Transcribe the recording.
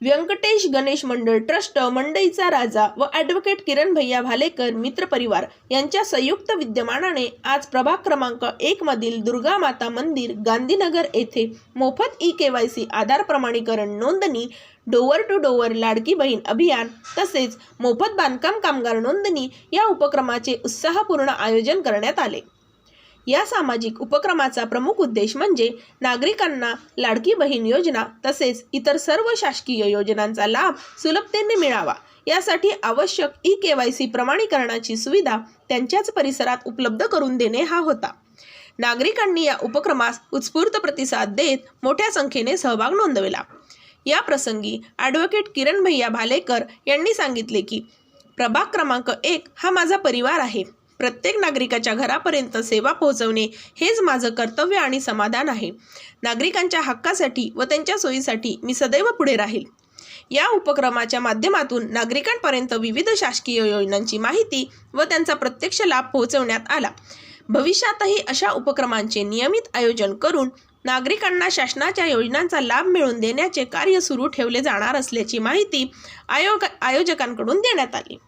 व्यंकटेश गणेश मंडळ ट्रस्ट मंडईचा राजा व ॲडव्होकेट किरण भैया भालेकर मित्र परिवार यांच्या संयुक्त विद्यमानाने आज प्रभाग क्रमांक एक मधील दुर्गा माता मंदिर गांधीनगर येथे मोफत E K Y C Aadhaar प्रमाणीकरण नोंदणी Dover to Dover Ladki Bahin अभियान तसेच मोफत बांधकाम कामगार नोंदणी या उपक्रमाचे उत्साहपूर्ण आयोजन करण्यात आले. या सामाजिक उपक्रमाचा प्रमुख उद्देश म्हणजे नागरिकांना लाडकी बहीण योजना तसेच इतर सर्व शासकीय योजनांचा लाभ सुलभतेने मिळावा. यासाठी आवश्यक ई के वाय सी प्रमाणीकरणाची सुविधा त्यांच्याच परिसरात उपलब्ध करून देणे हा होता. नागरिकांनी या उपक्रमास उत्स्फूर्त प्रतिसाद देत मोठ्या संख्येने सहभाग नोंदविला. या प्रसंगी ॲडव्होकेट किरण भैया भालेकर यांनी सांगितले की प्रभाग क्रमांक एक हा माझा परिवार आहे. प्रत्येक नागरिकाच्या घरापर्यंत सेवा पोहोचवणे हेच माझं कर्तव्य आणि समाधान आहे. नागरिकांच्या हक्कासाठी व त्यांच्या सोयीसाठी मी सदैव पुढे राहील. या उपक्रमाच्या माध्यमातून नागरिकांपर्यंत विविध शासकीय योजनांची माहिती व त्यांचा प्रत्यक्ष लाभ पोहोचवण्यात आला. भविष्यातही अशा उपक्रमांचे नियमित आयोजन करून नागरिकांना शासनाच्या योजनांचा लाभ मिळवून देण्याचे कार्य सुरू ठेवले जाणार असल्याची माहिती आयोग आयोजकांकडून देण्यात आली.